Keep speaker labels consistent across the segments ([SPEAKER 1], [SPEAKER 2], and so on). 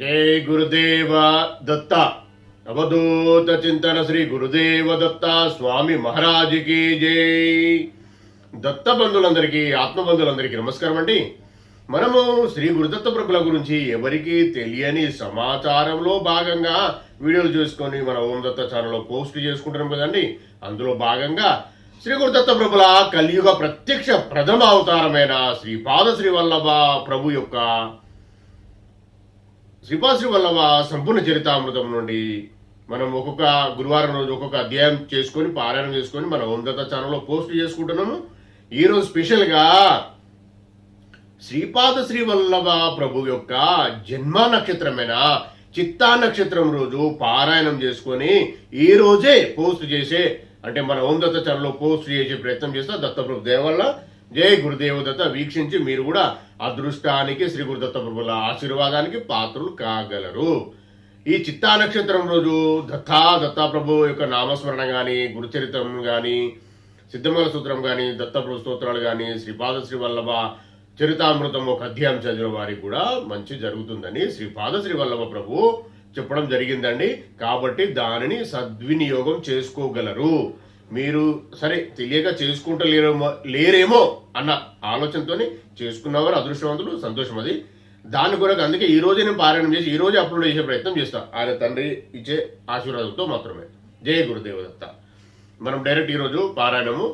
[SPEAKER 1] జై గురుదేవ దత్త. అవధూత చింతన శ్రీ గురుదేవ దత్త స్వామి మహారాజుకి జై. దత్త బంధువులందరికీ ఆత్మబంధువులందరికీ నమస్కారం అండి. మనము శ్రీ గురుదత్త ప్రభుల గురించి ఎవరికీ తెలియని సమాచారంలో భాగంగా వీడియోలు చూసుకొని మన ఓం దత్త ఛానల్లో పోస్ట్ చేసుకుంటున్నాం కదండి. అందులో భాగంగా శ్రీ గురుదత్త ప్రభుల కలియుగ ప్రత్యక్ష ప్రథమ అవతారమైన శ్రీపాద శ్రీ వల్లభ ప్రభు యొక్క శ్రీపాశ్రీ వల్లభ సంపూర్ణ చరితామృతం నుండి మనం ఒక్కొక్క గురువారం రోజు ఒక్కొక్క అధ్యాయం చేసుకొని పారాయణం చేసుకొని మన ఓందత ఛానల్లో పోస్ట్ చేసుకుంటున్నాము. ఈరోజు స్పెషల్గా శ్రీపాద శ్రీ వల్లభ ప్రభు యొక్క జన్మ నక్షత్రమైన? చిత్తా నక్షత్రం రోజు పారాయణం చేసుకొని ఈ రోజే పోస్ట్ చేసే అంటే మన ఓం ఛానల్లో పోస్ట్ చేసే ప్రయత్నం చేస్తా దత్తప్రభు దేవల్ల జై గురుదేవదత్త వీక్షించి మీరు కూడా అదృష్టానికి శ్రీ గురుదత్త ప్రభుల ఆశీర్వాదానికి పాత్రలు కాగలరు. ఈ చిత్తా నక్షత్రం రోజు దత్తా దత్తాప్రభు యొక్క నామస్మరణ కానీ గురుచరిత్రం కానీ సిద్ధమంగళ సూత్రం కానీ దత్తప్రభు స్తోత్రాలు కానీ శ్రీపాద శ్రీ వల్లభ చరితామృతం ఒక అధ్యాయం చదివిన వారికి కూడా మంచి జరుగుతుందని శ్రీపాద శ్రీ వల్లభ ప్రభు చెప్పడం జరిగిందండి. కాబట్టి దానిని సద్వినియోగం చేసుకోగలరు. మీరు సరే తెలియక చేసుకుంటలేరేమో లేరేమో అన్న ఆలోచనతోని చేసుకున్నవారు అదృష్టవంతులు సంతోషం అది. దాని కొరకు అందుకే ఈ రోజే నేను పారాయణం చేసి ఈ రోజే అప్లోడ్ చేసే ప్రయత్నం చేస్తాను ఆయన తండ్రి ఇచ్చే ఆశీర్వాదంతో మాత్రమే. జయ గురుదేవదత్త. మనం డైరెక్ట్ ఈ రోజు పారాయణము.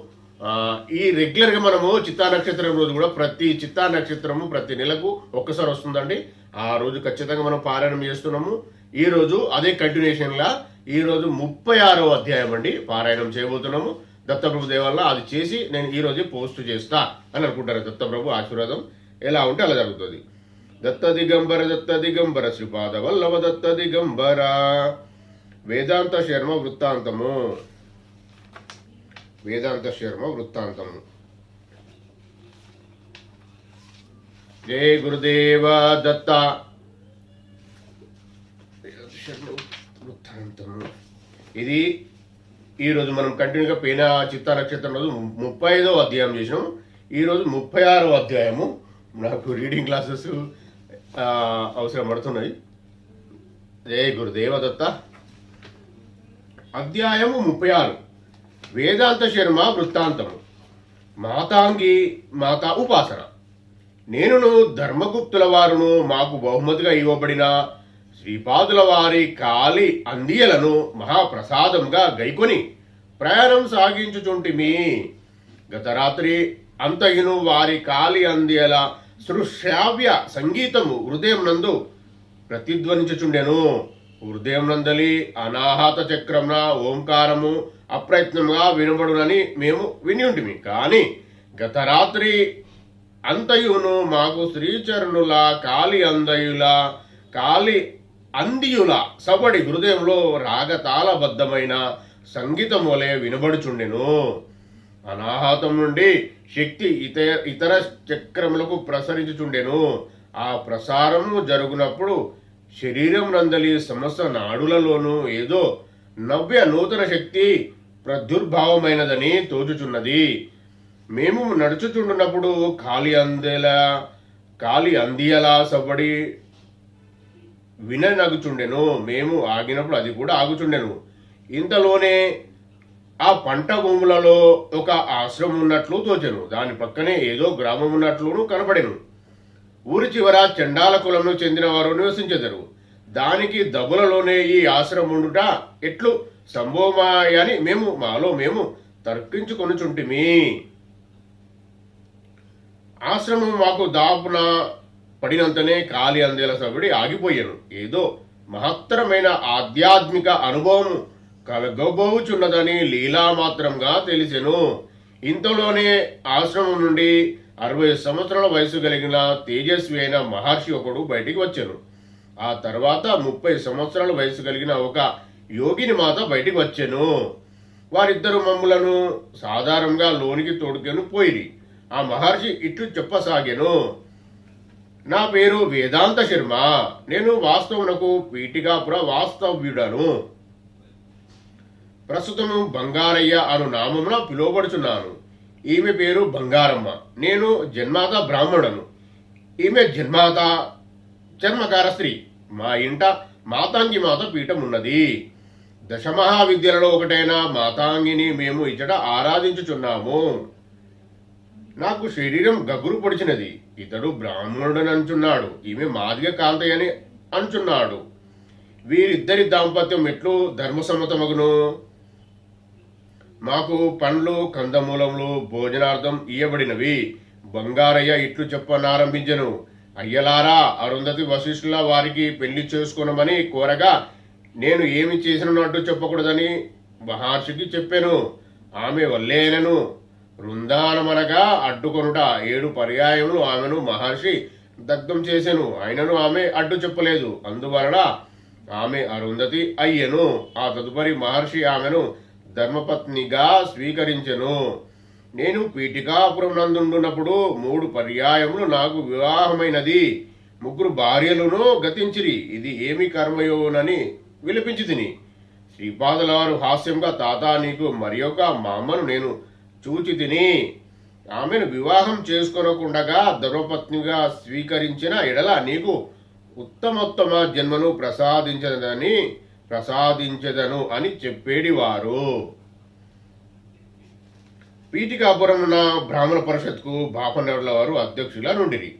[SPEAKER 1] ఈ రెగ్యులర్గా మనము చిత్తా నక్షత్రం రోజు కూడా ప్రతి చిత్తా నక్షత్రము ప్రతి నెలకు ఒక్కసారి వస్తుందండి. ఆ రోజు ఖచ్చితంగా మనం పారాయణం చేస్తున్నాము. ఈ రోజు అదే కంటిన్యూషన్లా ఈరోజు ముప్పై ఆరో అధ్యాయం అండి. పారాయణం చేయబోతున్నాము. దత్తప్రభు దేవల్ల అది చేసి నేను ఈరోజే పోస్ట్ చేస్తా అని అనుకుంటారు. దత్తప్రభు ఆశీర్వాదం ఎలా ఉంటే అలా జరుగుతుంది. దత్త దిగంబర దత్త దిగంబర శ్రీపాద వల్లవ దత్త దిగంబర. వేదాంత శర్మ వృత్తాంతము. వేదాంత శర్మ వృత్తాంతము. జై గురుదేవ దత్త. శర్మ వృత్తాంతము ఇది ఈరోజు మనం కంటిన్యూగా పేన చిత్త నక్షత్రం రోజు ముప్పై ఐదో అధ్యాయం చేసినాం. ఈ రోజు ముప్పై ఆరో అధ్యాయము. నాకు రీడింగ్ క్లాసెస్ అవసరం పడుతున్నాయి జయ గురుదేవ దత్త. అధ్యాయము ముప్పై ఆరు వేదాంత శర్మ వృత్తాంతము. మాతాంగి మాతా ఉపాసన. నేనును ధర్మగుప్తుల వారును మాకు బహుమతిగా ఇవ్వబడిన శ్రీపాదుల వారి కాలి అందియలను మహాప్రసాదముగా గైకొని ప్రయాణం సాగించుచుంటిమి. గత రాత్రి అంతయును వారి కాలి అందియల సృశ్రావ్య సంగీతము హృదయం నందు ప్రతిధ్వనించుచుండెను. హృదయం నందలి అనాహత చక్రమున ఓంకారము అప్రయత్నంగా వినబడునని మేము వినియుంటిమి. కానీ గత రాత్రి అంతయును మాకు శ్రీచరణుల కాలి అందయుల కాలి అందియుల సవడి హృదయంలో రాగతాళబద్ధమైన సంగీతం వలె వినబడుచుండెను. అనాహతం నుండి శక్తి ఇతర ఇతర చక్రములకు ప్రసరించుచుండెను. ఆ ప్రసారము జరుగునప్పుడు శరీరం నందలి సమస్త నాడులలోనూ ఏదో నవ్య నూతన శక్తి ప్రదుర్భావమైనదని తోచుచున్నది. మేము నడుచుచుండునప్పుడు కాలి అందేలా కాలి అందియలా సవ్వడి విననగుచుండెను. మేము ఆగినప్పుడు అది కూడా ఆగుచుండెను. ఇంతలోనే ఆ పంట భూములలో ఒక ఆశ్రమం ఉన్నట్లు తోచెను. దాని పక్కనే ఏదో గ్రామం ఉన్నట్లును కనపడెను. ఊరి చివర చండాల కులంలో చెందిన వారు నివసించెదరు. దానికి దబులలోనే ఈ ఆశ్రమం ఉండుట ఎట్లు సంభవమాయని మేము మాలో మేము తర్కించుకొనుచుంటిమి. ఆశ్రమం మాకు దాపున పడినంతనే కాలి అందేల సబడి ఆగిపోయాను. ఏదో మహత్తరమైన ఆధ్యాత్మిక అనుభవం కలగబోచున్నదని లీలా మాత్రంగా తెలిసెను. ఇంతలోనే ఆశ్రమం నుండి అరవై సంవత్సరాల వయసు కలిగిన తేజస్వి అయిన మహర్షి ఒకడు బయటికి వచ్చాను. ఆ తర్వాత ముప్పై సంవత్సరాల వయసు కలిగిన ఒక యోగిని మాత బయటికి వచ్చాను. వారిద్దరు మమ్ములను సాధారణంగా లోనికి తోడుకొని పోయి ఆ మహర్షి ఇట్లు చెప్పసాగాను. నా పేరు వేదాంత శర్మ. నేను వాస్తవునకు పీఠికాపుర వాస్తవ్యుడను. ప్రస్తుతము బంగారయ్య అను నామమున పిలువబడుచున్నాను. ఈమె పేరు బంగారమ్మ. నేను జన్మాత బ్రాహ్మణుడను. ఈమె జన్మాత జన్మకార స్త్రీ. మా ఇంట మాతాంగి మాత పీఠం ఉన్నది దశమహావిద్యలలో ఒకటైన మాతాంగిని మేము ఇచ్చట ఆరాధించుచున్నాము. నాకు శరీరం గగురు పొడిచినది. ఇతడు బ్రాహ్మణుడని అంచున్నాడు ఈమె మాదిగ కాంతయ్య అని అంచున్నాడు. వీరిద్దరి దాంపత్యం ఎట్లు ధర్మసమ్మతమగును? మాకు పండ్లు కందమూలములు భోజనార్థం ఇయ్యబడినవి. బంగారయ్య ఇట్లు చెప్పనారంభించను. అయ్యలారా అరుంధతి వశిష్ఠుల వారికి పెళ్ళి చేసుకునమని కోరగా నేను ఏమి చేసినట్టు చెప్పకూడదని మహర్షికి చెప్పాను. ఆమె వల్లేనను. బృందానమనగా అడ్డుకొనుట ఏడు పర్యాయములు ఆమెను మహర్షి దగ్ధం చేసెను. అయినను ఆమె అడ్డు చెప్పలేదు. అందువలన ఆమె అరుంధతి అయ్యను. ఆ తదుపరి మహర్షి ఆమెను ధర్మపత్నిగా స్వీకరించెను. నేను పీఠికాపురం నందుండున్నప్పుడు మూడు పర్యాయములు నాకు వివాహమైనది. ముగ్గురు భార్యలను గతించిరి. ఇది ఏమి కర్మయోనని విలపించి తిని శ్రీపాదలవారు హాస్యంగా తాత నీకు మరి మామను నేను చూచి తిని ఆమెను వివాహం చేసుకొనకుండగా ధర్మపత్నిగా స్వీకరించిన ఎడల నీకు ఉత్తమోత్తమ జన్మను ప్రసాదించదని ప్రసాదించదను అని చెప్పేడివారు. పీఠికాపురమున బ్రాహ్మణ పరిషత్కు బాపనరుల వారు అధ్యక్షుల నుండిరి.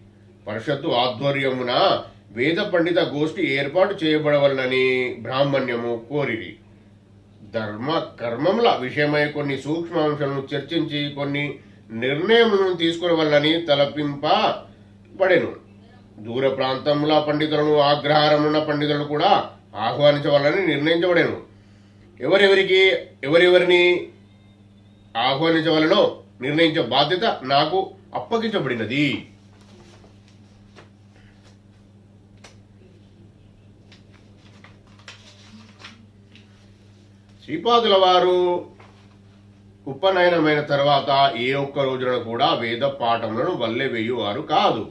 [SPEAKER 1] పరిషత్తు ఆధ్వర్యమున వేద పండిత గోష్ఠి ఏర్పాటు చేయబడవలనని బ్రాహ్మణ్యము కోరిరి. ధర్మ కర్మముల విషయమై కొన్ని సూక్ష్మాంశాలను చర్చించి కొన్ని నిర్ణయములను తీసుకునివల్లని తలపింపబడెను. దూర ప్రాంతముల పండితులను ఆగ్రహారమున్న పండితులను కూడా ఆహ్వానించవాలని నిర్ణయించబడెను. ఎవరెవరికి ఎవరెవరిని ఆహ్వానించవలనో నిర్ణయించే బాధ్యత నాకు అప్పగించబడినది. శ్రీపాదుల వారు ఉపనయనమైన తర్వాత ఏ ఒక్క రోజున కూడా వేద పాఠములను వల్లే వేయువారు కాదు.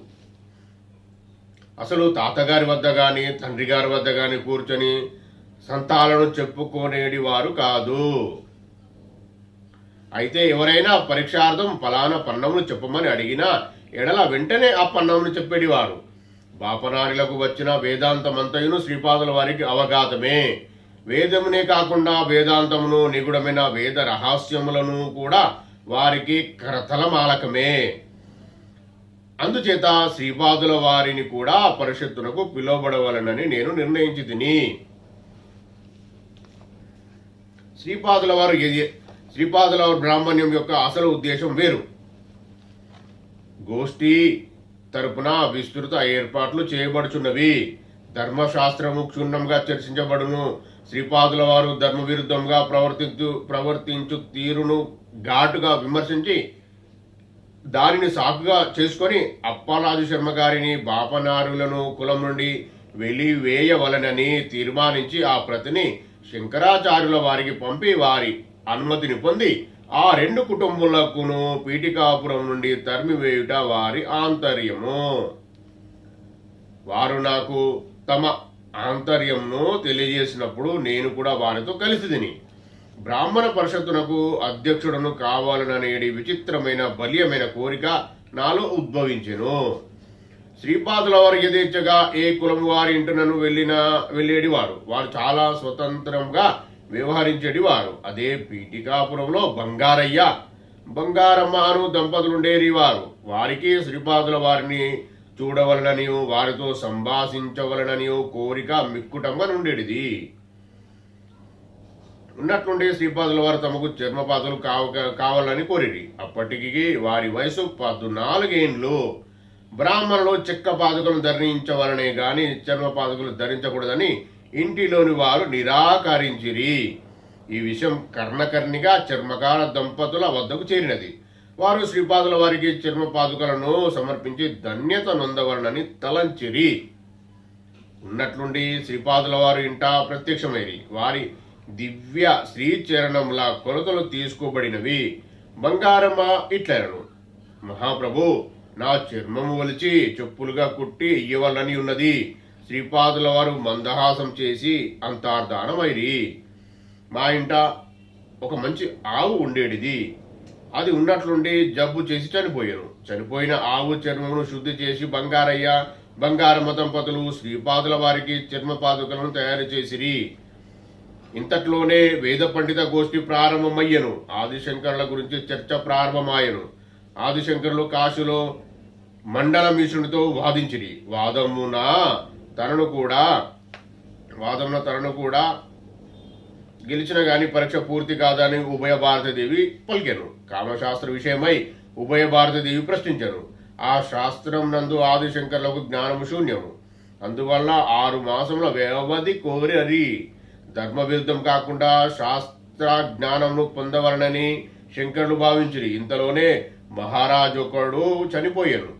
[SPEAKER 1] అసలు తాతగారి వద్ద కానీ తండ్రి గారి వద్ద కానీ కూర్చొని సంతాలను చెప్పుకోనేడి వారు కాదు. అయితే ఎవరైనా పరీక్షార్థం ఫలానా పన్నమును చెప్పమని అడిగినా ఎడల వెంటనే ఆ పన్నమును చెప్పేడివారు బాపనారిలకు వచ్చిన వేదాంతమంతయును శ్రీపాదుల వారికి అవగాతమే వేదమునే కాకుండా వేదాంతమును నిగుడమైన వేద రహస్యములను కూడా వారికి కరతలమాలకమే. అందుచేత శ్రీపాదుల వారిని కూడా పరిషత్తునకు పిలువబడవలనని నేను నిర్ణయించి తిని శ్రీపాదుల వారు శ్రీపాదుల బ్రాహ్మణ్యం యొక్క అసలు ఉద్దేశం వేరు. గోష్ఠి తరపున విస్తృత ఏర్పాట్లు చేయబడుచున్నవి. ధర్మశాస్త్రము క్షుణ్ణంగా చర్చించబడును. శ్రీపాదుల వారు ధర్మ విరుద్ధంగా ప్రవర్తించు ప్రవర్తించు తీరును ఘాటుగా విమర్శించి దానిని సాకుగా చేసుకొని అప్పారాజు శర్మ గారిని బాపనారులను కులం నుండి వెలివేయవలనని తీర్మానించి ఆ ప్రతిని శంకరాచార్యుల వారికి పంపి వారి అనుమతిని పొంది ఆ రెండు కుటుంబములకును పీఠికాపురం నుండి తరిమివేయుట వారి ఆంతర్యము. వారు నాకు తమ ఆంతర్యంను తెలియజేసినప్పుడు నేను కూడా వారితో కలిసి తిని బ్రాహ్మణ పరిషత్తునకు అధ్యక్షుడను కావాలననేది విచిత్రమైన బలీయమైన కోరిక నాలో ఉద్భవించెను. శ్రీపాదుల వారు యథేచ్ఛగా ఏ కులం వారి ఇంటినను వెళ్ళిన వెళ్ళేడి వారు వారు చాలా స్వతంత్రంగా వ్యవహరించేటి వారు అదే పీఠికాపురంలో బంగారయ్య బంగారమ్మ అను దంపతులుండేరి వారు వారికి శ్రీపాదుల వారిని చూడవలనని వారితో సంభాషించవలనని కోరిక మిక్కుటంగా నుండేటిది ఉన్నట్లుండి శ్రీపాదుల వారు తమకు చర్మపాదులు కావ కావాలని కోరిరి. అప్పటికి వారి వయసు పద్నాలుగేండ్లు. బ్రాహ్మణులు చెక్క పాదుకలు ధరించవలనే గాని చర్మ పాదుకలు ధరించకూడదని ఇంటిలోని వారు నిరాకరించిరి. ఈ విషయం కర్ణకర్ణిగా చర్మకార దంపతుల వద్దకు చేరినది. వారు శ్రీపాదుల వారికి చర్మ పాదుకలను సమర్పించి ధన్యత నొందవలనని తలంచిరి. ఉన్నట్లుండి శ్రీపాదుల వారు ఇంట ప్రత్యక్షమైరి వారి దివ్య శ్రీచరణముల కొలతలు తీసుకోబడినవి. బంగారమ్మ ఇట్లనను మహాప్రభు నా చర్మము వలిచి చెప్పులుగా కుట్టి ఇవ్వాలని ఉన్నది. శ్రీపాదుల వారు మందహాసం చేసి అంతార్ధానమైరి మా ఇంట ఒక మంచి ఆవు ఉండేటిది అది ఉన్నట్లుండి జబ్బు చేసి చనిపోయాను చనిపోయిన ఆవు చర్మమును శుద్ధి చేసి బంగారయ్య బంగారమ దంపతులు శ్రీపాదుల వారికి చర్మ పాదుకలను తయారు చేసిరి. ఇంతట్లోనే వేద పండిత గోష్ఠి ప్రారంభమయ్యను. ఆదిశంకరుల గురించి చర్చ ప్రారంభమాయను. ఆదిశంకరులు కాశీలో మండలమీషునితో వాదించిరి. వాదమున తనను కూడా వాదమున తనను కూడా గెలిచిన గాని పరీక్ష పూర్తి కాదని ఉభయ భారతదేవి పలికెను. కామశాస్త్ర విషయమై ఉభయ భారతదేవి ప్రశ్నించను. ఆ శాస్త్రం నందు ఆదిశంకర్లకు జ్ఞానము శూన్యము. అందువల్ల ఆరు మాసముల వ్యవధి కోరి అది ధర్మ విరుద్ధం కాకుండా శాస్త్ర జ్ఞానమును పొందవలనని శంకరులు భావించిరి. ఇంతలోనే మహారాజు ఒకడు చనిపోయాను.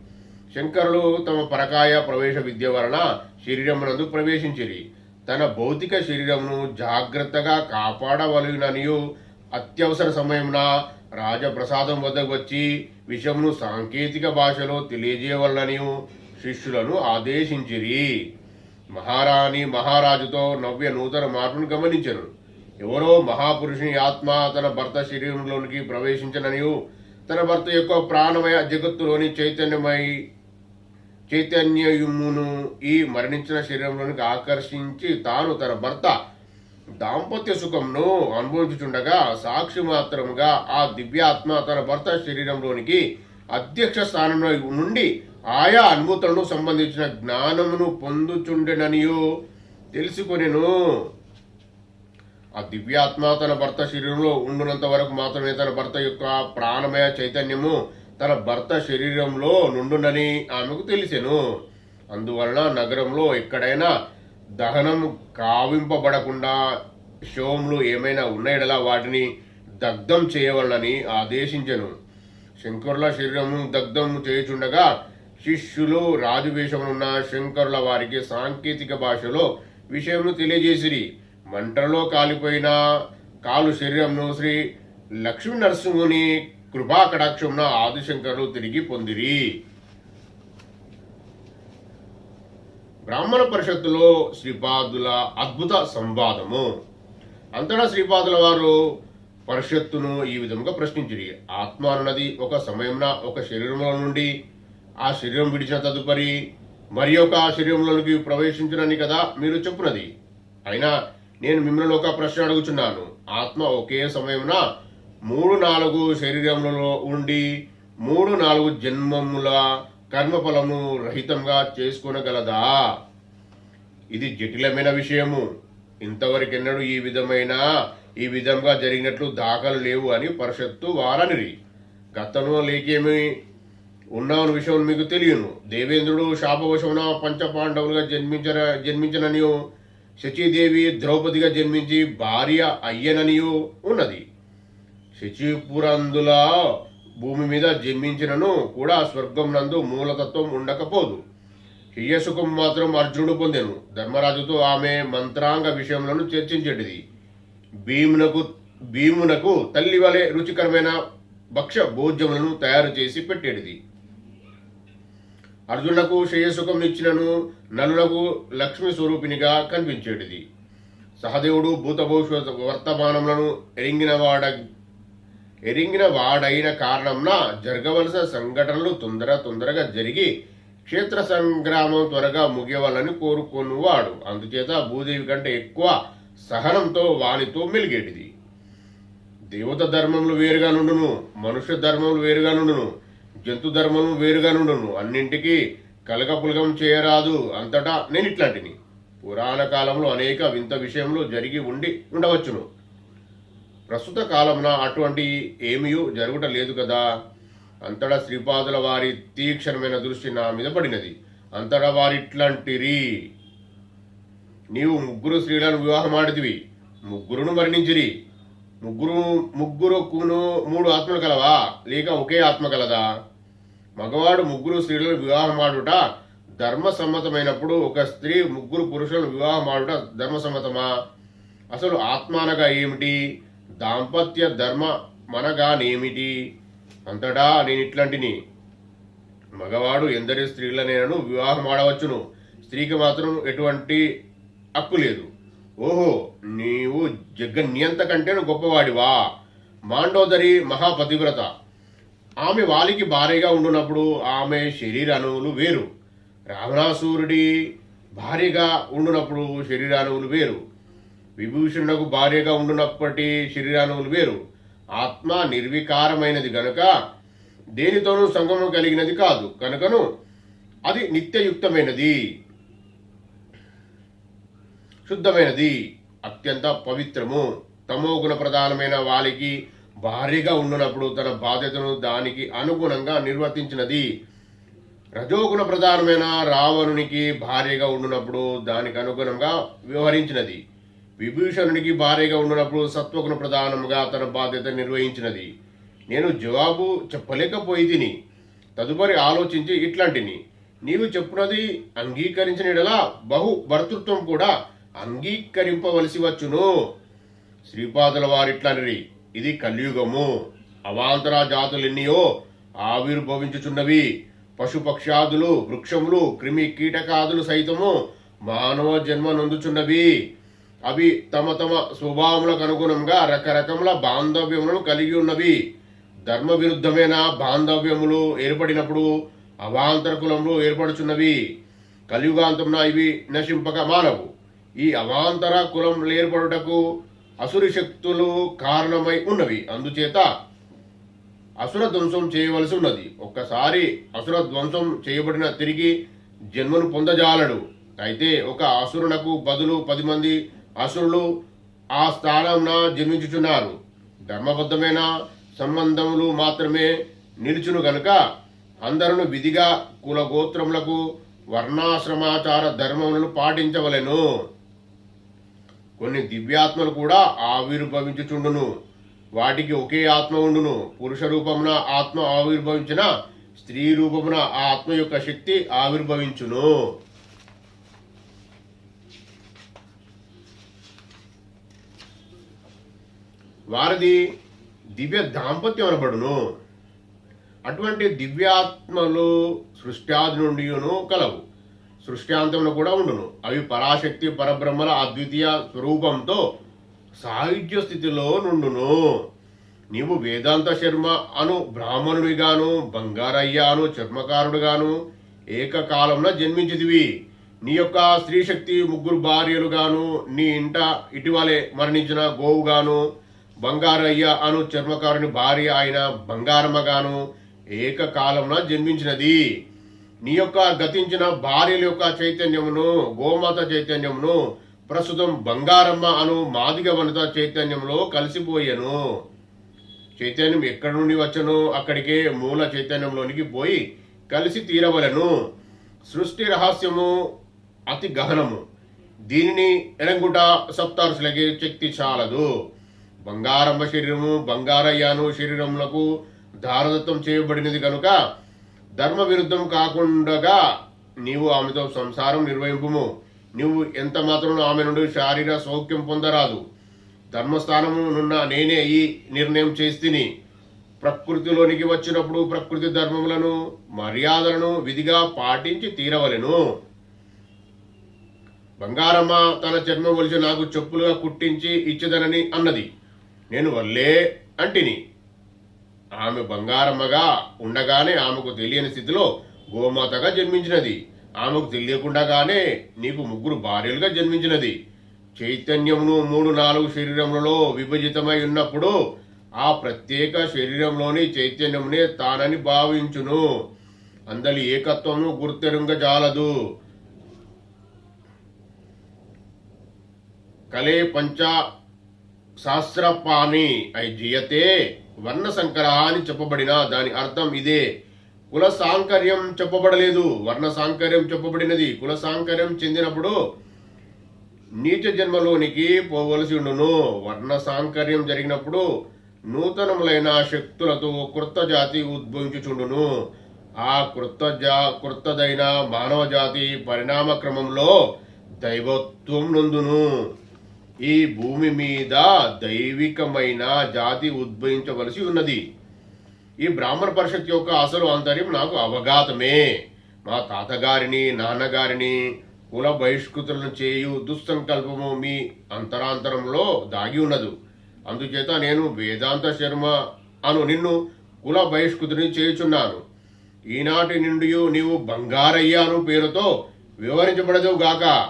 [SPEAKER 1] శంకరులు తమ పరకాయ ప్రవేశ విద్య వలన శరీరమునందు ప్రవేశించిరి. తన భౌతిక శరీరమును జాగ్రత్తగా కాపాడవలననియు అత్యవసర సమయమున రాజప్రసాదం వద్దకు వచ్చి విషయమును సాంకేతిక భాషలో తెలియజేయవలననియు శిష్యులను ఆదేశించిరి. మహారాణి మహారాజుతో నవ్య నూతన మార్పును గమనించను. ఎవరో మహాపురుషుని ఆత్మ తన భర్త శరీరంలోనికి ప్రవేశించననియు తన భర్త యొక్క ప్రాణమయ జగత్తులోని చైతన్యమై చైతన్యయుమును ఈ మరణించిన శరీరంలోనికి ఆకర్షించి తాను తన భర్త దాంపత్య సుఖంను అనుభవించుచుండగా సాక్షి మాత్రముగా ఆ దివ్యాత్మ తన భర్త శరీరంలోనికి అధ్యక్ష స్థానంలో నుండి ఆయా అనుభూతులను సంబంధించిన జ్ఞానమును పొందుచుండెననియు. తెలుసుకొనెను. ఆ దివ్యాత్మ తన భర్త శరీరంలో ఉండునంత వరకు మాత్రమే తన భర్త యొక్క ప్రాణమయ చైతన్యము తన భర్త శరీరంలో నుండునని ఆమెకు తెలిసెను. అందువలన నగరంలో ఎక్కడైనా దహనం కావింపబడకుండా శవములు ఏమైనా ఉన్నాయడలా వాటిని దగ్ధం చేయవలనని ఆదేశించను. శంకరుల శరీరము దగ్ధం చేయుచుండగా శిష్యులు రాజువేషమునున్న శంకరుల వారికి సాంకేతిక భాషలో విషయమును తెలియజేసిరి. మంటలో కాలిపోయిన కాలు శరీరంను శ్రీ లక్ష్మీ నరసింహుని కృపా కటాక్షమున ఆదిశంకరులు తిరిగి పొందిరి. బ్రాహ్మణ పరిషత్తులో శ్రీపాదుల అద్భుత సంవాదము. అంతటా శ్రీపాదుల వారు పరిషత్తును ఈ విధంగా ప్రశ్నించిరి. ఆత్మ అన్నది ఒక సమయంన ఒక శరీరంలో నుండి ఆ శరీరం విడిచిన తదుపరి మరి ఒక శరీరంలోనికి ప్రవేశించునని కదా మీరు చెప్పున్నది అయినా నేను మిమ్మల్ని ఒక ప్రశ్న అడుగుచున్నాను. ఆత్మ ఒకే సమయమున మూడు నాలుగు శరీరములలో ఉండి మూడు నాలుగు జన్మముల కర్మఫలము రహితంగా చేసుకునగలదా? ఇది జటిలమైన విషయము. ఇంతవరకెన్నడూ ఈ విధమైన ఈ విధంగా జరిగినట్లు దాఖలు లేవు అని పరిషత్తు వారనిరి. గతంలో లేకేమి ఉన్నామని విషయం మీకు తెలియను. దేవేంద్రుడు శాపవశమున పంచపాండవులుగా జన్మించ జన్మించననియో శచీదేవి ద్రౌపదిగా జన్మించి భార్య అయ్యననియో ఉన్నది. శచిపురందుల భూమి మీద జన్మించినను కూడా స్వర్గం నందు మూలతత్వం ఉండకపోదు. హియసుఖం మాత్రం అర్జునుడు పొందెను. ధర్మరాజుతో ఆమె మంత్రాంగ విషయములను చర్చించేటిది. భీమునకు భీమునకు తల్లి వలె రుచికరమైన భక్ష భోజ్యములను తయారు చేసి పెట్టేటిది. అర్జునులకు శ్రేయసుఖం ఇచ్చినను నలులకు లక్ష్మి స్వరూపినిగా కనిపించేటిది. సహదేవుడు భూత భవిష్యత్ వర్తమానములను ఎరింగినవాడ ఎరింగిన వాడైన కారణంన జరగవలసిన సంఘటనలు తొందర తొందరగా జరిగి క్షేత్ర సంగ్రామం త్వరగా ముగియవాలని కోరుకున్నవాడు. అందుచేత భూదేవి కంటే ఎక్కువ సహనంతో వానితో మెలిగేటిది. దేవత ధర్మములు వేరుగా నుండును మనుష్య ధర్మములు వేరుగా నుండును జంతు ధర్మము వేరుగా నుండును అన్నింటికి కలగపులగం చేయరాదు అంతటా నేను ఇట్లాంటిని. పురాణ కాలంలో అనేక వింత విషయంలో జరిగి ఉండి ఉండవచ్చును. ప్రస్తుత కాలమున అటువంటి ఏమీ జరుగుట లేదు కదా. అంతటా శ్రీపాదుల వారి తీక్షణమైన దృష్టి నా మీద పడినది. అంతటా వారిట్లాంటిరి. నీవు ముగ్గురు స్త్రీలను వివాహమాడితివి ముగ్గురును మరణించిరి. ముగ్గురు ముగ్గురుకును మూడు ఆత్మలు కలవా? లేక ఒకే ఆత్మ కలదా? మగవాడు ముగ్గురు స్త్రీలను వివాహమాడుట ధర్మసమ్మతమైనప్పుడు ఒక స్త్రీ ముగ్గురు పురుషులను వివాహమాడుట ధర్మసమ్మతమా? అసలు ఆత్మానగా ఏమిటి? దాంపత్య ధర్మ మనగానేమిటి? అంతటా నేను ఇట్లాంటిని. మగవాడు ఎందరి స్త్రీలనేనను వివాహం ఆడవచ్చును. స్త్రీకి మాత్రం ఎటువంటి హక్కు లేదు. ఓహో నీవు జగన్నియంత కంటేను గొప్పవాడివా? మాండోదరి మహాపతివ్రత. ఆమె వాలికి భార్యగా ఉండునప్పుడు ఆమె శరీరాణువులు వేరు. రావణాసురుడి భార్యగా ఉండునప్పుడు శరీరాణువులు వేరు. విభూషణులకు భార్యగా ఉండునప్పటి శరీరాణువులు వేరు. ఆత్మ నిర్వికారమైనది గనుక దేనితోనూ సంగమం కలిగినది కాదు. కనుకను అది నిత్యయుక్తమైనది. శుద్ధమైనది. అత్యంత పవిత్రము. తమో గుణ ప్రధానమైన వాలికి భారీగా ఉండునప్పుడు తన బాధ్యతను దానికి అనుగుణంగా నిర్వర్తించినది. రజోగుణ ప్రధానమైన రావణునికి భారీగా ఉండునప్పుడు దానికి అనుగుణంగా వ్యవహరించినది. విభూషణునికి భారీగా ఉన్నప్పుడు సత్వగుణ ప్రధానముగా తన బాధ్యత నిర్వహించినది. నేను జవాబు చెప్పలేకపోయి తిని తదుపరి ఆలోచించి ఇట్లాంటిని. నీవు చెప్పున్నది అంగీకరించిన బహు భర్తృత్వం కూడా అంగీకరింపవలసి వచ్చును. శ్రీపాదుల వారిట్లనిరి ఇది కలియుగము. అవాంతర జాతులెన్నియో ఆవిర్భవించుచున్నవి. పశుపక్షాదులు వృక్షములు క్రిమి కీటకాదులు సైతము మానవ జన్మ నొందుచున్నవి. అవి తమ తమ స్వభావములకు అనుగుణంగా రకరకముల బాంధవ్యములను కలిగి ఉన్నవి. ధర్మ విరుద్ధమైన బాంధవ్యములు ఏర్పడినప్పుడు అవాంతర కులములు ఏర్పడుచున్నవి. కలియుగాంతమున ఇవి నశింపక మానవు. ఈ అవాంతర కులములు ఏర్పడుటకు అసురి శక్తులు కారణమై ఉన్నవి. అందుచేత అసుర ధ్వంసం చేయవలసి ఉన్నది. ఒక్కసారి అసుర ధ్వంసం చేయబడిన తిరిగి జన్మను పొందజాలడు. అయితే ఒక అసురునకు బదులు పది మంది అసురులు ఆ స్థానంన జన్మించుచున్నారు. ధర్మబద్ధమైన సంబంధములు మాత్రమే నిలుచును గనుక అందరూ విధిగా కుల గోత్రములకు వర్ణాశ్రమాచార ధర్మములను పాటించవలెను. కొన్ని దివ్యాత్మలు కూడా ఆవిర్భవించుచుండును. వాటికి ఒకే ఆత్మ ఉండును. పురుష రూపమున ఆత్మ ఆవిర్భవించిన స్త్రీ రూపమున ఆ ఆత్మ యొక్క శక్తి ఆవిర్భవించును. వారిది దివ్య దాంపత్యం అనబడును. అటువంటి దివ్యాత్మలు సృష్ట్యాది నుండియును కలవు. సృష్ట్యాంతంలో కూడా ఉండును. అవి పరాశక్తి పరబ్రహ్మల అద్వితీయ స్వరూపంతో సాహిత్య స్థితిలో నుండును. నీవు వేదాంత శర్మ అను బ్రాహ్మణుడిగాను బంగారయ్య అను చర్మకారుడుగాను ఏకకాలంలో జన్మించిదివి నీ యొక్క స్త్రీ శక్తి ముగ్గురు భార్యలుగాను నీ ఇంట ఇటీవలే మరణించిన గోవుగాను బంగారయ్య అను చర్మకారుని భార్య అయిన బంగారమ్మగాను ఏకకాలంలో జన్మించినది. నీ యొక్క గతించిన భార్యల యొక్క చైతన్యమును గోమాత చైతన్యమును ప్రస్తుతం బంగారమ్మ అను మాదిగ వనిత చైతన్యంలో కలిసిపోయాను. చైతన్యం ఎక్కడి నుండి వచ్చను అక్కడికే మూల చైతన్యంలోనికి పోయి కలిసి తీరవలను. సృష్టి రహస్యము అతి గహనము. దీనిని ఎరంగుట సప్తారుషులకి శక్తి చాలదు బంగారమ్మ శరీరము బంగారయ్యాను శరీరములకు దారదత్వం చేయబడినది కనుక ధర్మ విరుద్ధం కాకుండా నీవు ఆమెతో సంసారం నిర్వహింపుము. నువ్వు ఎంత మాత్రం ఆమె నుండి శారీర సౌఖ్యం పొందరాదు. ధర్మస్థానము నున్న నేనే ఈ నిర్ణయం చేస్తిని. ప్రకృతిలోనికి వచ్చినప్పుడు ప్రకృతి ధర్మములను మర్యాదలను విధిగా పాటించి తీరవలెను. బంగారమ్మ తన చర్మం ఒలిచి నాకు చెప్పులుగా కుట్టించి ఇచ్చదనని అన్నది. నేను వల్లే అంటిని. ఆమె బంగారమ్మగా ఉండగానే ఆమెకు తెలియని స్థితిలో గోమాతగా జన్మించినది. ఆమెకు తెలియకుండాగానే నీకు ముగ్గురు భార్యలుగా జన్మించినది. చైతన్యమును మూడు నాలుగు శరీరములలో విభజితమై ఉన్నప్పుడు ఆ ప్రత్యేక శరీరంలోని చైతన్యమునే తానని భావించును. అందరి ఏకత్వము గుర్తెరుంగ జాలదు కలే పంచ శాస్త్రపాణి అయి జీయతే వర్ణ సంకర అని చెప్పబడిన దాని అర్థం ఇదే. కుల సాంకర్యం చెప్పబడలేదు. వర్ణ సాంకర్యం చెప్పబడినది. కుల సాంకర్యం చెందినప్పుడు నీచ జన్మలోనికి పోవలసి ఉండును. వర్ణ సాంకర్యం జరిగినప్పుడు నూతనములైన శక్తులతో కృత జాతి ఉద్భవించుచుండును. ఆ కృత జా కృతదైన మానవ జాతి పరిణామ క్రమంలో దైవత్వం నందును. ఈ భూమి మీద దైవికమైన జాతి ఉద్భవించవలసి ఉన్నది. ఈ బ్రాహ్మణ పరిషత్ యొక్క అసలు ఆంతర్యం నాకు అవగాతమే. మా తాతగారిని నాన్నగారిని కుల బహిష్కృతులను చేయు దుస్సంకల్పము మీ అంతరాంతరంలో దాగి ఉన్నదు. అందుచేత నేను వేదాంత శర్మ అను నిన్ను కుల బహిష్కృతుని చేయుచున్నాను. ఈనాటి నుండి నీవు బంగారయ్యాను పేరుతో వివరించబడదు గాక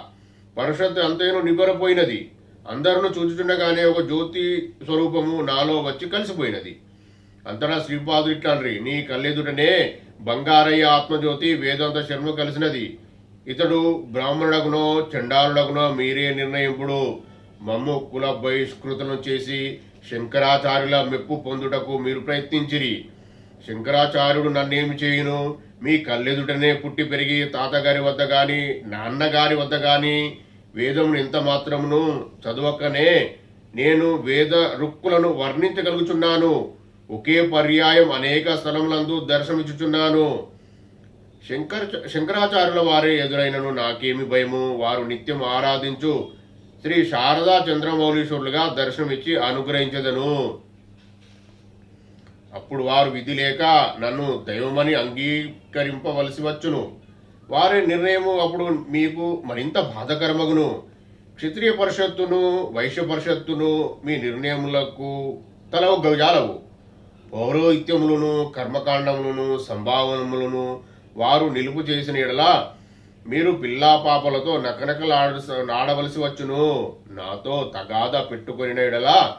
[SPEAKER 1] పరిషత్ అంతేను నిబరపోయినది అందరును చూచుతుండగానే ఒక జ్యోతి స్వరూపము నాలో వచ్చి కలిసిపోయినది. అంతటా శ్రీపాదు ఇట్లాండ్రి నీ కళ్ళెదుటనే బంగారయ్య ఆత్మజ్యోతి వేదాంత శర్మ కలిసినది. ఇతడు బ్రాహ్మణుడగునో చండాలుడగునో మీరే నిర్ణయింపుడు. మమ్ము కుల బహిష్కృతను చేసి శంకరాచార్యుల మెప్పు పొందుటకు మీరు ప్రయత్నించిరి. శంకరాచార్యుడు నన్నేమి చేయును? మీ కళ్ళెదుటనే పుట్టి పెరిగి తాతగారి వద్ద గాని నాన్నగారి వద్ద కానీ వేదమును ఎంత మాత్రమును చదవకనే నేను వేద రుక్కులను వర్ణించగలుగుచున్నాను. ఒకే పర్యాయం అనేక స్థలములందు దర్శనమిచ్చుచున్నాను. శంకర శంకరాచార్యుల వారే ఎదురైనను నాకేమి భయము? వారు నిత్యం ఆరాధించు. శ్రీ శారదా చంద్రమౌళీశ్వరులుగా దర్శనమిచ్చి అనుగ్రహించదను. అప్పుడు వారు విధి లేక నన్ను దైవమని అంగీకరింపవలసి వచ్చును. వారి నిర్ణయము అప్పుడు మీకు మరింత బాధకరమగును. క్షత్రియ పరిషత్తును వైశ్య పరిషత్తును మీ నిర్ణయములకు తలవు గజాలవు పౌరోహిత్యములను కర్మకాండములను సంభావనములను వారు నిలుపు చేసిన ఎడలా మీరు పిల్లా పాపలతో నకనకలాడ నాడవలసి వచ్చును. నాతో తగాద పెట్టుకుని ఎడలా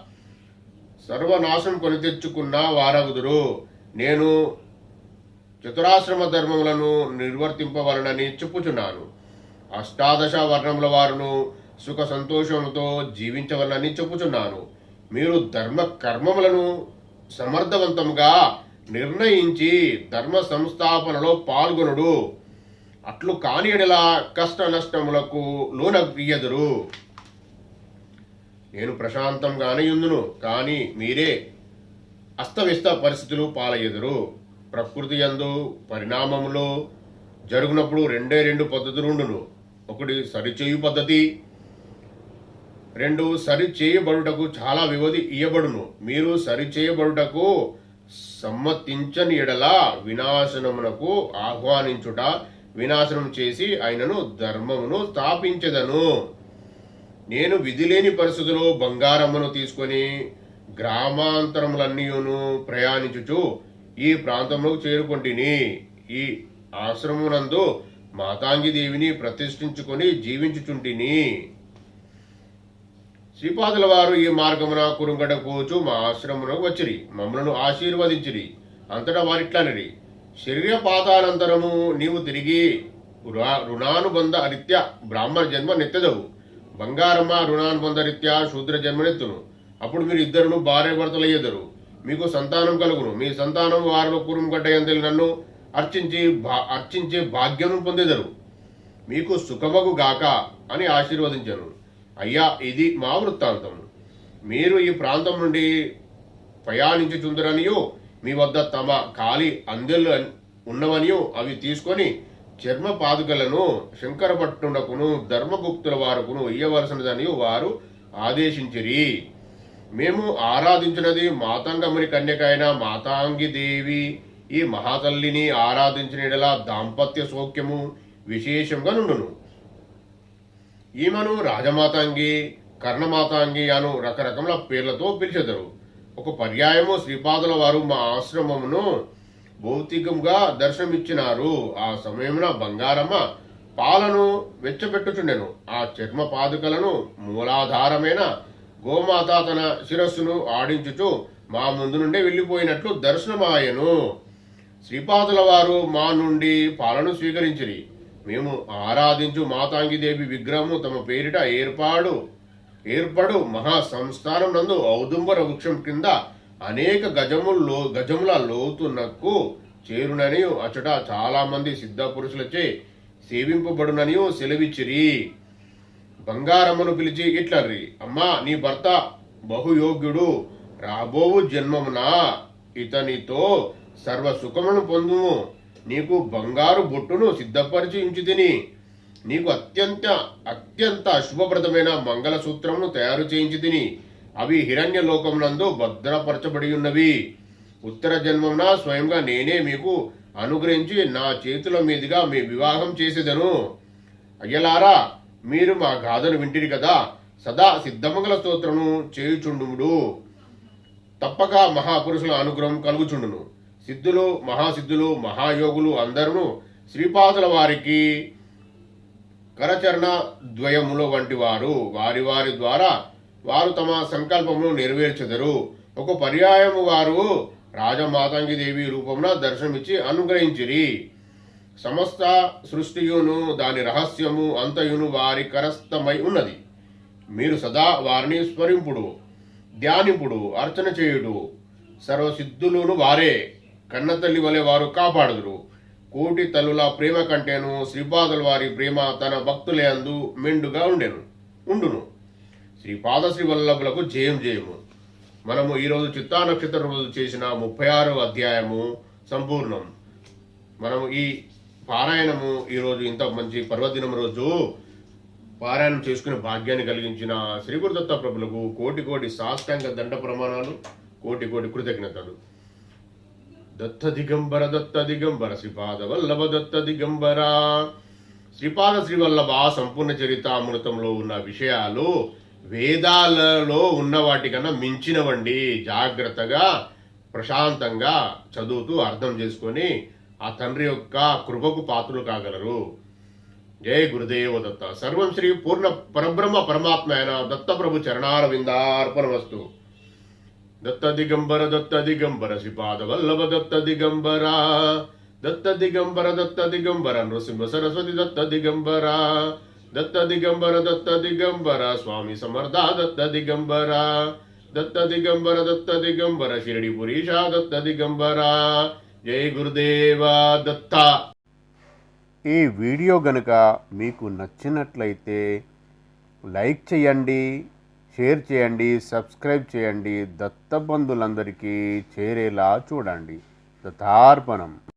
[SPEAKER 1] సర్వనాశం కొని తెచ్చుకున్న వారగుదురు. నేను చతురాశ్రమ ధర్మములను నిర్వర్తింపవలనని చెప్పుచున్నాను. అష్టాదశ వర్ణముల వారును సుఖ సంతోషములతో జీవించవలనని చెప్పుచున్నాను. మీరు ధర్మ కర్మములను సమర్థవంతంగా నిర్ణయించి ధర్మ సంస్థాపనలో పాల్గొనుడు. అట్లు కాని కష్ట నష్టములకు లోనయ్యదురు నేను ప్రశాంతంగానే ఉందును కానీ మీరే అస్తవ్యస్త పరిస్థితులు పాలయ్యదురు. ప్రకృతి యందు పరిణామములో జరిగినప్పుడు రెండే రెండు పద్ధతులు ఉండును ఒకటి సరిచేయు పద్ధతి రెండు సరి చేయబడుటకు చాలా వ్యవధి ఇయ్యబడును. మీరు సరి చేయబడుటకు సమ్మతించని ఎడల వినాశనమునకు ఆహ్వానించుట వినాశనం చేసి ఆయనను ధర్మమును స్థాపించదను. నేను విధి లేని పరిస్థితుల్లో బంగారమ్మను తీసుకొని గ్రామాంతరములన్నీయును ప్రయాణించుచు ఈ ప్రాంతంలోకి చేరుకొంటిని. ఈ ఆశ్రమనందు మాతాంగిదేవిని ప్రతిష్ఠించుకొని జీవించుచుంటిని. శ్రీపాదుల వారు ఈ మార్గమున కురుంగట పోచు మా ఆశ్రమునకు వచ్చిరి. మమ్మలను ఆశీర్వదించిరి. అంతటా వారిట్లనిరి. శరీర పాతానంతరము నీవు తిరిగి రుణానుబంధ రీత్యా బ్రాహ్మణ జన్మ నెత్తదవు. బంగారమ్మ రుణానుబంధ రీత్యా శూద్ర జన్మనెత్తును అప్పుడు మీరు ఇద్దరును భార్య భర్తలయ్యేదరు మీకు సంతానం కలుగును. మీ సంతానం వారిలో కురుంగడ్డ ఎందలి నన్ను అర్చించి భా- అర్చించే భాగ్యం పొందేదరు మీకు సుఖమగు గాక అని ఆశీర్వదించను. అయ్యా ఇది మా వృత్తాంతం. మీరు ఈ ప్రాంతం నుండి ప్రయాణించుచుందరనియో మీ వద్ద తమ ఖాళీ అందెలు ఉన్నవనియో అవి తీసుకొని చర్మ పాదుకలను శంకరపట్టునకును ధర్మగుప్తుల వారుకును ఇయ్యవలసినదనియో వారు ఆదేశించిరి. మేము ఆరాధించినది మాతంగముని కన్యకైన మాతాంగి దేవి ఈ మహాతల్లిని ఆరాధించిన దాంపత్య సౌఖ్యము విశేషంగా నుండును. ఈమెను రాజమాతాంగి కర్ణమాతాంగి అను రకరకముల పేర్లతో పిలిచెదరు. ఒక పర్యాయము శ్రీపాదుల వారు మా ఆశ్రమమును భౌతికంగా దర్శనమిచ్చినారు. ఆ సమయమున బంగారమ్మ పాలను వెచ్చబెట్టుచుండెను. ఆ చర్మ పాదుకలను మూలాధారమైన గోమాత తన శిరస్సును ఆడించుచు మా ముందు నుండే వెళ్ళిపోయినట్లు దర్శనమాయను. శ్రీపాదుల వారు మా నుండి పాలను స్వీకరించిరి. మేము ఆరాధించు మాతాంగిదేవి విగ్రహము తమ పేరిట ఏర్పాడు. ఏర్పడు మహా సంస్థానం నందు ఔదుంబర వృక్షం కింద అనేక గజముల్లో గజముల లోతునకు చేరునని అచట చాలా మంది సిద్ధ పురుషులచే సేవింపబడునని సెలవిచ్చిరి. బంగారమ్మను పిలిచి ఇట్లర్రి అమ్మా నీ భర్త బహుయోగ్యుడు. రాబోవు జన్మమున ఇతనితో సర్వ సుఖమును పొందుము. నీకు బంగారు బొట్టును సిద్ధపరిచి ఉంచి తిని. నీకు అత్యంత అత్యంత శుభప్రదమైన మంగళసూత్రమును తయారు చేయించి తిని. అవి హిరణ్య లోకమునందు భద్రపరచబడి ఉన్నవి ఉత్తర జన్మమున స్వయంగా నేనే మీకు అనుగ్రహించి నా చేతుల మీదుగా మీ వివాహం చేసేదను. అయ్యలారా మీరు మా గాథను వింటిరి కదా సదా సిద్ధమంగళ స్తోత్రము చేయుచుండుముడు. తప్పక మహాపురుషుల అనుగ్రహం కలుగుచుండును. సిద్ధులు మహాసిద్ధులు మహాయోగులు అందరూ శ్రీపాదుల వారికి కరచరణ ద్వయములు వంటి వారు. వారి వారి ద్వారా వారు తమ సంకల్పమును నెరవేర్చెదరు. ఒక పర్యాయము వారు రాజమాతంగి దేవి రూపమున దర్శనమిచ్చి అనుగ్రహించిరి. సమస్త సృష్టియును దాని రహస్యము అంతయును వారి కరస్థమై ఉన్నది. మీరు సదా వారిని స్మరింపుడు ధ్యానింపుడు అర్చన చేయుడు. సర్వసిద్ధులును వారే. కన్నతల్లి వలె వారు కాపాడుదురు. కోటి తల్లుల ప్రేమ కంటేను శ్రీపాదుల వారి ప్రేమ తన భక్తులే అందు మెండుగా ఉండెను ఉండును. శ్రీపాద శ్రీవల్లభులకు జయం జయము. మనము ఈరోజు చిత్తా నక్షత్రం రోజు చేసిన ముప్పై ఆరో అధ్యాయము సంపూర్ణం. మనము ఈ పారాయణము ఈరోజు ఇంత మంచి పర్వదినం రోజు పారాయణం చేసుకునే భాగ్యాన్ని కలిగించిన శ్రీ గురుదత్త ప్రభులకు కోటి కోటి సాష్టాంగ దండ ప్రమాణాలు కోటి కోటి కృతజ్ఞతలు. దత్త దిగంబర దత్త దిగంబర శ్రీపాద వల్లభ దత్త దిగంబర. శ్రీపాద శ్రీవల్లభ సంపూర్ణ చరితామృతంలో ఉన్న విషయాలు వేదాలలో ఉన్న వాటికన్నా మించినవండి. జాగ్రత్తగా ప్రశాంతంగా చదువుతూ అర్థం చేసుకొని ఆ తండ్రి యొక్క కృపకు పాత్రలు కాగలరు జై గురుదేవ దత్త సర్వం శ్రీ పూర్ణ పరబ్రహ్మ పరమాత్మ అయిన దత్తప్రభు చరణారవిందార్పణమస్తు దత్త దిగంబర దత్త దిగంబర శ్రీపాద వల్లభ దత్త దిగంబర దత్త దిగంబర దత్త దిగంబర నృసింహ సరస్వతి దత్త దిగంబర దత్త దిగంబర దత్త దిగంబర స్వామి సమర్థ దత్త దిగంబర దత్త దిగంబర దత్త దిగంబర షిరడి పురీష దత్త దిగంబర జై గురుదేవ దత్త.
[SPEAKER 2] ఈ వీడియో గనుక మీకు నచ్చినట్లయితే లైక్ చేయండి షేర్ చేయండి సబ్స్క్రైబ్ చేయండి దత్తబంధులందరికీ చేరేలా చూడండి. దత్తార్పణం.